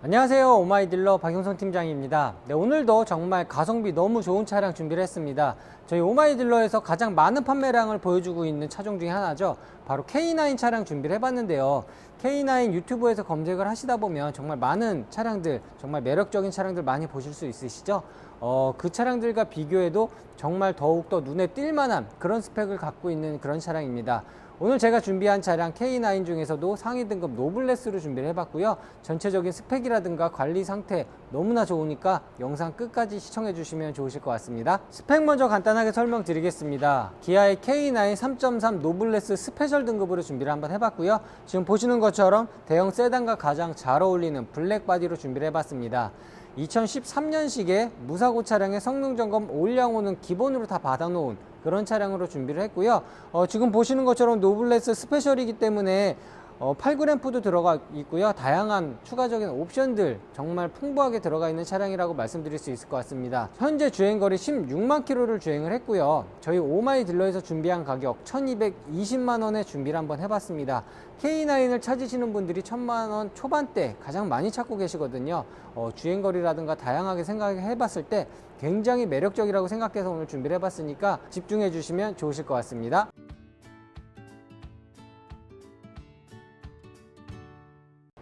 안녕하세요 오마이딜러 박용성 팀장입니다. 네, 오늘도 정말 가성비 너무 좋은 차량 준비를 했습니다. 저희 오마이딜러에서 가장 많은 판매량을 보여주고 있는 차종 중에 하나죠. 바로 K9 차량 준비를 해봤는데요. K9 유튜브에서 검색을 하시다 보면 정말 많은 차량들 정말 매력적인 차량들 많이 보실 수 있으시죠? 어, 그 차량들과 비교해도 정말 더욱더 눈에 띌 만한 그런 스펙을 갖고 있는 그런 차량입니다 오늘 제가 준비한 차량 K9 중에서도 상위 등급 노블레스로 준비를 해봤고요. 전체적인 스펙이라든가 관리 상태 너무나 좋으니까 영상 끝까지 시청해 주시면 좋으실 것 같습니다. 스펙 먼저 간단하게 설명드리겠습니다. 기아의 K9 3.3 노블레스 스페셜 등급으로 준비를 한번 해봤고요. 지금 보시는 것처럼 대형 세단과 가장 잘 어울리는 블랙 바디로 준비를 해봤습니다. 2013년식의 무사고 차량의 성능 점검 올량호는 기본으로 다 받아놓은 그런 차량으로 준비를 했고요. 어, 지금 보시는 것처럼 노블레스 스페셜이기 때문에 어, 8그램프도 들어가 있고요. 다양한 추가적인 옵션들 정말 풍부하게 들어가 있는 차량이라고 말씀드릴 수 있을 것 같습니다. 현재 주행거리 16만 킬로를 주행을 했고요. 저희 오마이 딜러에서 준비한 가격 1220만 원에 준비를 한번 해봤습니다. K9을 찾으시는 분들이 1000만 원 초반대 가장 많이 찾고 계시거든요. 어, 주행거리라든가 다양하게 생각해 봤을 때 굉장히 매력적이라고 생각해서 오늘 준비를 해봤으니까 집중해 주시면 좋으실 것 같습니다.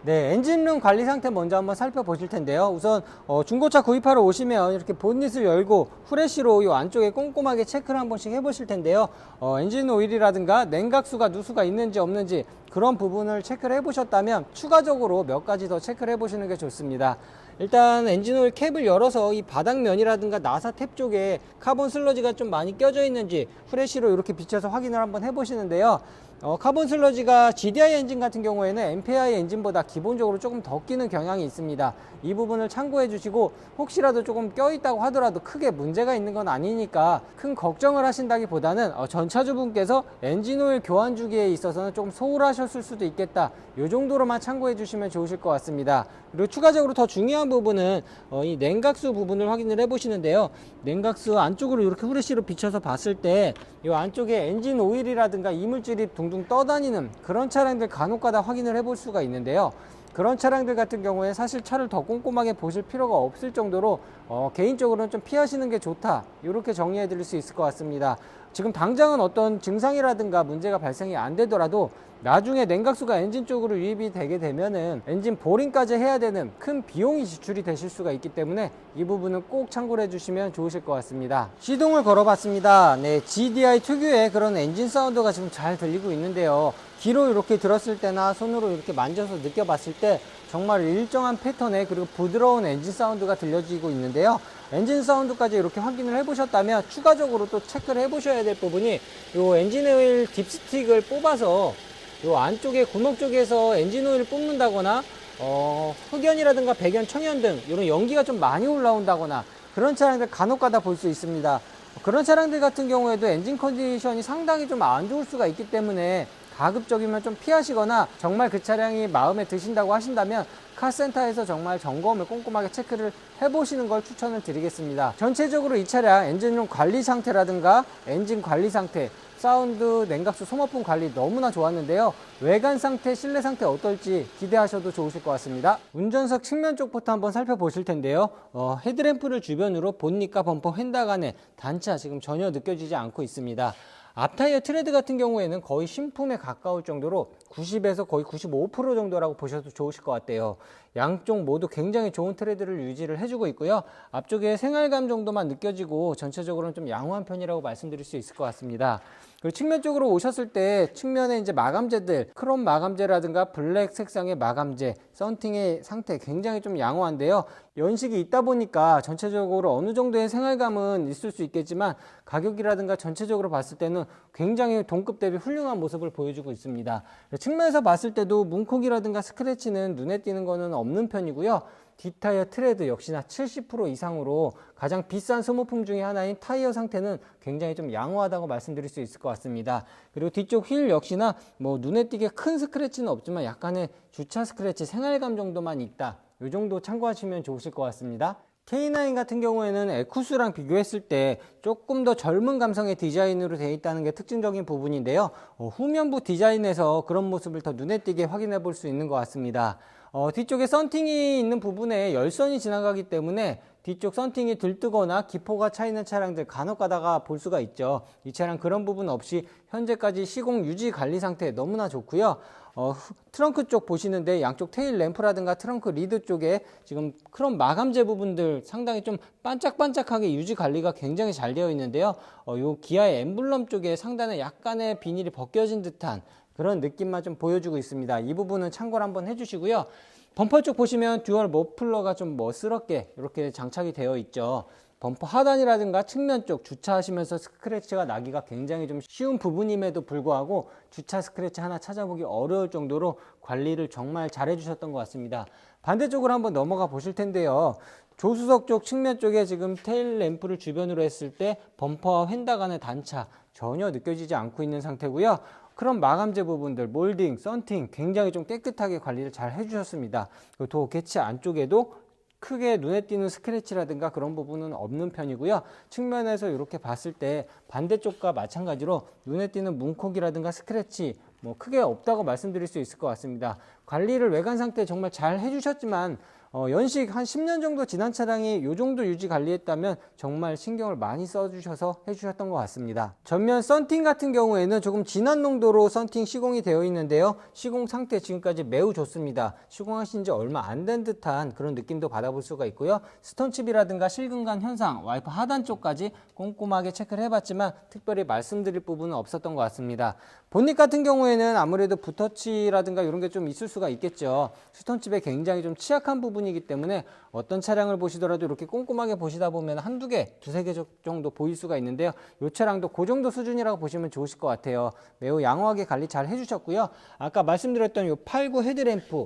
네, 엔진룸 관리 상태 먼저 한번 살펴보실 텐데요. 우선 어, 중고차 구입하러 오시면 이렇게 본닛을 열고 후레쉬로 이 안쪽에 꼼꼼하게 체크를 한 번씩 해보실 텐데요. 어, 엔진 오일이라든가 냉각수가 누수가 있는지 없는지 그런 부분을 체크를 해보셨다면 추가적으로 몇 가지 더 체크를 해보시는 게 좋습니다. 일단 엔진오일 캡을 열어서 이 바닥면이라든가 나사 탭 쪽에 카본 슬러지가 좀 많이 껴져 있는지 후레쉬로 이렇게 비춰서 확인을 한번 해보시는데요. 어, 카본 슬러지가 GDI 엔진 같은 경우에는 MPI 엔진보다 기본적으로 조금 더 끼는 경향이 있습니다. 이 부분을 참고해 주시고 혹시라도 조금 껴 있다고 하더라도 크게 문제가 있는 건 아니니까 큰 걱정을 하신다기보다는 어, 전차주분께서 엔진오일 교환 주기에 있어서는 조금 소홀하셨을 수도 있겠다. 이 정도로만 참고해 주시면 좋으실 것 같습니다. 그리고 추가적으로 더 중요한 부분은 어, 이 냉각수 부분을 확인을 해 보시는데요. 냉각수 안쪽으로 이렇게 후레쉬로 비춰서 봤을 때 이 안쪽에 엔진 오일이라든가 이물질이 둥둥 떠다니는 그런 차량들 간혹가다 확인을 해볼 수가 있는데요. 그런 차량들 같은 경우에 사실 차를 더 꼼꼼하게 보실 필요가 없을 정도로 어, 개인적으로는 좀 피하시는 게 좋다 이렇게 정리해 드릴 수 있을 것 같습니다 지금 당장은 어떤 증상이라든가 문제가 발생이 안 되더라도 나중에 냉각수가 엔진 쪽으로 유입이 되게 되면은 엔진 보링까지 해야 되는 큰 비용이 지출이 되실 수가 있기 때문에 이 부분은 꼭 참고를 해주시면 좋으실 것 같습니다. 시동을 걸어봤습니다. 네 GDI 특유의 그런 엔진 사운드가 지금 잘 들리고 있는데요. 귀로 이렇게 들었을 때나 손으로 이렇게 만져서 느껴봤을 때 정말 일정한 패턴의 그리고 부드러운 엔진 사운드가 들려지고 있는데요. 엔진 사운드까지 이렇게 확인을 해보셨다면 추가적으로 또 체크를 해보셔야 될 부분이 이 엔진 오일 딥스틱을 뽑아서 이 안쪽에 구멍 쪽에서 엔진 오일을 뽑는다거나 어, 흑연이라든가 백연, 청연 등 이런 연기가 좀 많이 올라온다거나 그런 차량들 간혹가다 볼 수 있습니다. 그런 차량들 같은 경우에도 엔진 컨디션이 상당히 좀 안 좋을 수가 있기 때문에 가급적이면 좀 피하시거나 정말 그 차량이 마음에 드신다고 하신다면 카센터에서 정말 점검을 꼼꼼하게 체크를 해보시는 걸 추천을 드리겠습니다. 전체적으로 이 차량 엔진룸 관리 상태라든가 엔진 관리 상태, 사운드, 냉각수, 소모품 관리 너무나 좋았는데요. 외관 상태, 실내 상태 어떨지 기대하셔도 좋으실 것 같습니다. 운전석 측면 쪽부터 한번 살펴보실 텐데요. 어, 헤드램프를 주변으로 본닛과 범퍼 휀다 간에 단차 지금 전혀 느껴지지 않고 있습니다. 앞타이어 트레드 같은 경우에는 거의 신품에 가까울 정도로 90에서 거의 95% 정도라고 보셔도 좋으실 것 같아요. 양쪽 모두 굉장히 좋은 트레드를 유지를 해주고 있고요. 앞쪽에 생활감 정도만 느껴지고 전체적으로는 좀 양호한 편이라고 말씀드릴 수 있을 것 같습니다. 그리고 측면 쪽으로 오셨을 때 측면에 이제 마감재들, 크롬 마감재라든가 블랙 색상의 마감재, 썬팅의 상태 굉장히 좀 양호한데요. 연식이 있다 보니까 전체적으로 어느 정도의 생활감은 있을 수 있겠지만 가격이라든가 전체적으로 봤을 때는 굉장히 동급 대비 훌륭한 모습을 보여주고 있습니다. 측면에서 봤을 때도 문콕이라든가 스크래치는 눈에 띄는 거는 없는 편이고요. 뒷타이어 트레드 역시나 70% 이상으로 가장 비싼 소모품 중에 하나인 타이어 상태는 굉장히 좀 양호하다고 말씀드릴 수 있을 것 같습니다. 그리고 뒤쪽 휠 역시나 뭐 눈에 띄게 큰 스크래치는 없지만 약간의 주차 스크래치 생활감 정도만 있다. 이 정도 참고하시면 좋으실 것 같습니다. K9 같은 경우에는 에쿠스랑 비교했을 때 조금 더 젊은 감성의 디자인으로 되어 있다는 게 특징적인 부분인데요. 어, 후면부 디자인에서 그런 모습을 더 눈에 띄게 확인해 볼 수 있는 것 같습니다. 어, 뒤쪽에 썬팅이 있는 부분에 열선이 지나가기 때문에 뒤쪽 썬팅이 들뜨거나 기포가 차 있는 차량들 간혹 가다가 볼 수가 있죠. 이 차량 그런 부분 없이 현재까지 시공 유지 관리 상태 너무나 좋고요. 어, 후- 트렁크 쪽 보시는데 양쪽 테일 램프라든가 트렁크 리드 쪽에 지금 크롬 마감재 부분들 상당히 좀 반짝반짝하게 유지 관리가 굉장히 잘 되어 있는데요. 어, 요 기아의 엠블럼 쪽에 상단에 약간의 비닐이 벗겨진 듯한 그런 느낌만 좀 보여주고 있습니다. 이 부분은 참고를 한번 해주시고요. 범퍼 쪽 보시면 듀얼 머플러가 좀 멋스럽게 이렇게 장착이 되어 있죠. 범퍼 하단이라든가 측면 쪽 주차하시면서 스크래치가 나기가 굉장히 좀 쉬운 부분임에도 불구하고 주차 스크래치 하나 찾아보기 어려울 정도로 관리를 정말 잘 해주셨던 것 같습니다. 반대쪽으로 한번 넘어가 보실 텐데요. 조수석 쪽 측면 쪽에 지금 테일 램프를 주변으로 했을 때 범퍼와 휀다 간의 단차 전혀 느껴지지 않고 있는 상태고요. 그런 마감재 부분들, 몰딩, 썬팅 굉장히 좀 깨끗하게 관리를 잘 해주셨습니다. 그리고 도 개치 안쪽에도 크게 눈에 띄는 스크래치라든가 그런 부분은 없는 편이고요. 측면에서 이렇게 봤을 때 반대쪽과 마찬가지로 눈에 띄는 문콕이라든가 스크래치 뭐 크게 없다고 말씀드릴 수 있을 것 같습니다. 관리를 외관 상태 정말 잘 해주셨지만 어, 연식 한 10년 정도 지난 차량이 이 정도 유지 관리했다면 정말 신경을 많이 써주셔서 해주셨던 것 같습니다. 전면 썬팅 같은 경우에는 조금 진한 농도로 썬팅 시공이 되어 있는데요. 시공 상태 지금까지 매우 좋습니다. 시공하신 지 얼마 안 된 듯한 그런 느낌도 받아볼 수가 있고요. 스톤칩이라든가 실금간 현상, 와이퍼 하단 쪽까지 꼼꼼하게 체크를 해봤지만 특별히 말씀드릴 부분은 없었던 것 같습니다. 본닛 같은 경우에는 아무래도 붓터치라든가 이런 게 좀 있을 수가 있겠죠. 스톤칩에 굉장히 좀 취약한 부분이 기 때문에 어떤 차량을 보시더라도 이렇게 꼼꼼하게 보시다 보면 한두 개, 두세 개 정도 보일 수가 있는데요. 이 차량도 그 정도 수준이라고 보시면 좋으실 것 같아요. 매우 양호하게 관리 잘 해주셨고요. 아까 말씀드렸던 이 89 헤드램프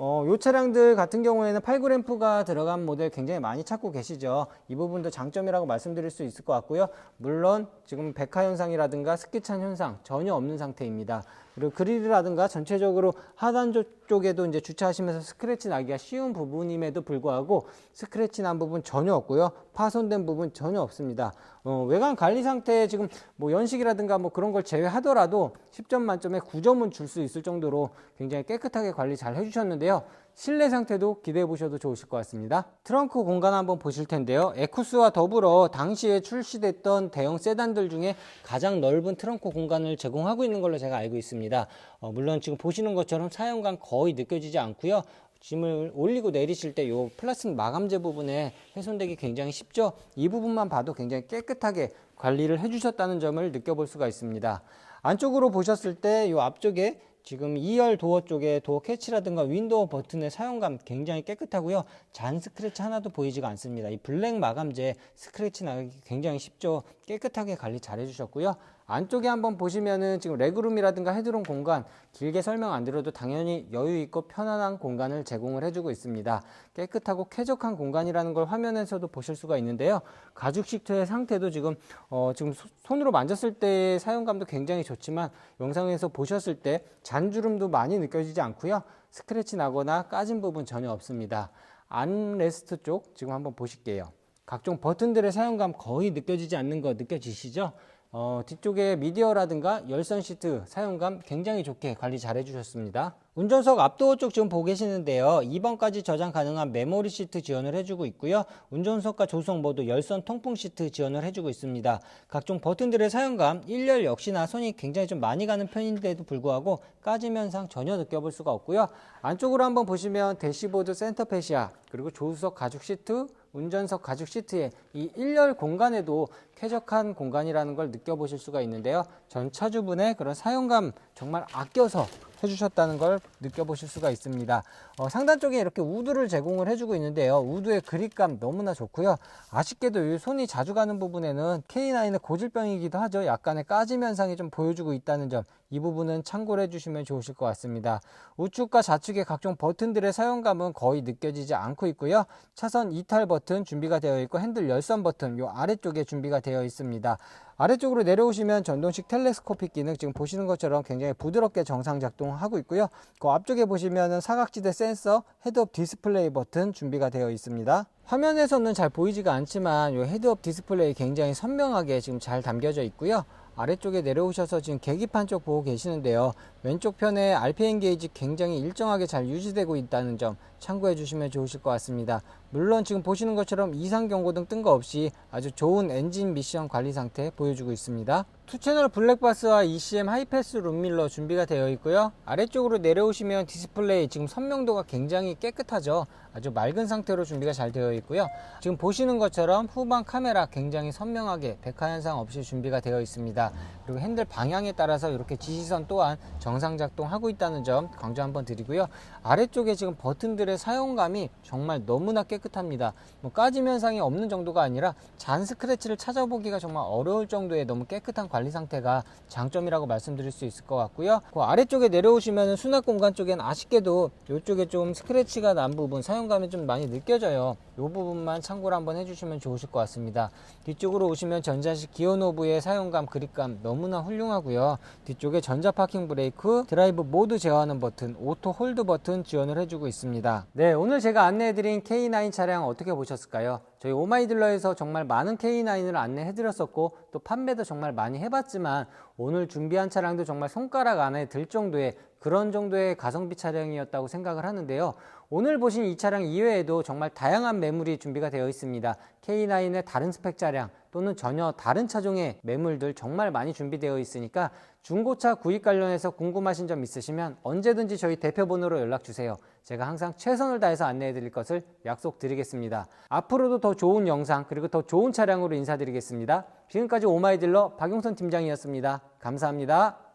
어, 요 차량들 같은 경우에는 8구램프가 들어간 모델 굉장히 많이 찾고 계시죠. 이 부분도 장점이라고 말씀드릴 수 있을 것 같고요. 물론 지금 백화 현상이라든가 스키찬 현상 전혀 없는 상태입니다. 그리고 그릴이라든가 전체적으로 하단 쪽에도 이제 주차하시면서 스크래치 나기가 쉬운 부분임에도 불구하고 스크래치 난 부분 전혀 없고요. 파손된 부분 전혀 없습니다. 어, 외관 관리 상태 지금 뭐 연식이라든가 뭐 그런 걸 제외하더라도 10점 만점에 9점은 줄 수 있을 정도로 굉장히 깨끗하게 관리 잘 해주셨는데요. 실내 상태도 기대해 보셔도 좋으실 것 같습니다. 트렁크 공간 한번 보실 텐데요. 에쿠스와 더불어 당시에 출시됐던 대형 세단들 중에 가장 넓은 트렁크 공간을 제공하고 있는 걸로 제가 알고 있습니다. 어, 물론 지금 보시는 것처럼 사용감 거의 느껴지지 않고요. 짐을 올리고 내리실 때 이 플라스틱 마감재 부분에 훼손되기 굉장히 쉽죠. 이 부분만 봐도 굉장히 깨끗하게 관리를 해주셨다는 점을 느껴볼 수가 있습니다. 안쪽으로 보셨을 때 이 앞쪽에 지금 2열 도어 쪽에 도어 캐치라든가 윈도우 버튼의 사용감 굉장히 깨끗하고요. 잔 스크래치 하나도 보이지가 않습니다. 이 블랙 마감재 스크래치 나기 굉장히 쉽죠. 깨끗하게 관리 잘 해주셨고요. 안쪽에 한번 보시면은 지금 레그룸이라든가 헤드룸 공간 길게 설명 안 드려도 당연히 여유 있고 편안한 공간을 제공을 해주고 있습니다. 깨끗하고 쾌적한 공간이라는 걸 화면에서도 보실 수가 있는데요. 가죽 시트의 상태도 지금 어, 지금 소- 손으로 만졌을 때의 사용감도 굉장히 좋지만 영상에서 보셨을 때 잔주름도 많이 느껴지지 않고요. 스크래치 나거나 까진 부분 전혀 없습니다. 안레스트 쪽 지금 한번 보실게요. 각종 버튼들의 사용감 거의 느껴지지 않는 거 느껴지시죠? 어, 뒤쪽에 미디어라든가 열선 시트 사용감 굉장히 좋게 관리 잘 해주셨습니다. 운전석 앞도어 쪽 지금 보고 계시는데요. 2번까지 저장 가능한 메모리 시트 지원을 해주고 있고요. 운전석과 조수석 모두 열선 통풍 시트 지원을 해주고 있습니다. 각종 버튼들의 사용감 1열 역시나 손이 굉장히 좀 많이 가는 편인데도 불구하고 까짐 현상 전혀 느껴볼 수가 없고요. 안쪽으로 한번 보시면 대시보드 센터 페시아 그리고 조수석 가죽 시트 운전석 가죽 시트에 이 1열 공간에도 쾌적한 공간이라는 걸 느껴보실 수가 있는데요. 전 차주분의 그런 사용감 정말 아껴서 해주셨다는 걸 느껴보실 수가 있습니다. 어, 상단 쪽에 이렇게 우드를 제공을 해주고 있는데요. 우드의 그립감 너무나 좋고요. 아쉽게도 이 손이 자주 가는 부분에는 K9의 고질병이기도 하죠. 약간의 까짐 현상이 좀 보여주고 있다는 점. 이 부분은 참고를 해주시면 좋으실 것 같습니다. 우측과 좌측의 각종 버튼들의 사용감은 거의 느껴지지 않고 있고요. 차선 이탈 버튼 준비가 되어 있고 핸들 열선 버튼 요 아래쪽에 준비가 되어 있습니다. 아래쪽으로 내려오시면 전동식 텔레스코픽 기능 지금 보시는 것처럼 굉장히 부드럽게 정상 작동하고 있고요. 그 앞쪽에 보시면은 사각지대 센서 헤드업 디스플레이 버튼 준비가 되어 있습니다. 화면에서는 잘 보이지가 않지만 이 헤드업 디스플레이 굉장히 선명하게 지금 잘 담겨져 있고요. 아래쪽에 내려오셔서 지금 계기판 쪽 보고 계시는데요. 왼쪽 편에 RPM 게이지 굉장히 일정하게 잘 유지되고 있다는 점 참고해 주시면 좋으실 것 같습니다. 물론 지금 보시는 것처럼 이상 경고등 뜬 거 없이 아주 좋은 엔진 미션 관리 상태 보여주고 있습니다. 투채널 블랙바스와 ECM 하이패스 룸밀러 준비가 되어 있고요. 아래쪽으로 내려오시면 디스플레이 지금 선명도가 굉장히 깨끗하죠. 아주 맑은 상태로 준비가 잘 되어 있고요. 지금 보시는 것처럼 후방 카메라 굉장히 선명하게 백화 현상 없이 준비가 되어 있습니다. 그리고 핸들 방향에 따라서 이렇게 지시선 또한 정상 작동하고 있다는 점 강조 한번 드리고요. 아래쪽에 지금 버튼들의 사용감이 정말 너무나 깨끗 합니다. 뭐 까짐 현상이 없는 정도가 아니라 잔 스크래치를 찾아보기가 정말 어려울 정도의 너무 깨끗한 관리 상태가 장점이라고 말씀드릴 수 있을 것 같고요. 그 아래쪽에 내려오시면 수납 공간 쪽엔 아쉽게도 이쪽에 좀 스크래치가 난 부분 사용감이 좀 많이 느껴져요. 이 부분만 참고를 한번 해주시면 좋으실 것 같습니다. 뒤쪽으로 오시면 전자식 기어 노브의 사용감, 그립감 너무나 훌륭하고요. 뒤쪽에 전자 파킹 브레이크, 드라이브 모드 제어하는 버튼, 오토 홀드 버튼 지원을 해주고 있습니다. 네, 오늘 제가 안내해드린 K9 차량 어떻게 보셨을까요? 저희 오마이딜러에서 정말 많은 K9을 안내해드렸었고 또 판매도 정말 많이 해봤지만 오늘 준비한 차량도 정말 손가락 안에 들 정도의 그런 정도의 가성비 차량이었다고 생각을 하는데요. 오늘 보신 이 차량 이외에도 정말 다양한 매물이 준비가 되어 있습니다. K9의 다른 스펙 차량 또는 전혀 다른 차종의 매물들 정말 많이 준비되어 있으니까 중고차 구입 관련해서 궁금하신 점 있으시면 언제든지 저희 대표번호로 연락 주세요. 제가 항상 최선을 다해서 안내해 드릴 것을 약속드리겠습니다. 앞으로도 더 좋은 영상 그리고 더 좋은 차량으로 인사드리겠습니다. 지금까지 오마이딜러 박용선 팀장이었습니다. 감사합니다.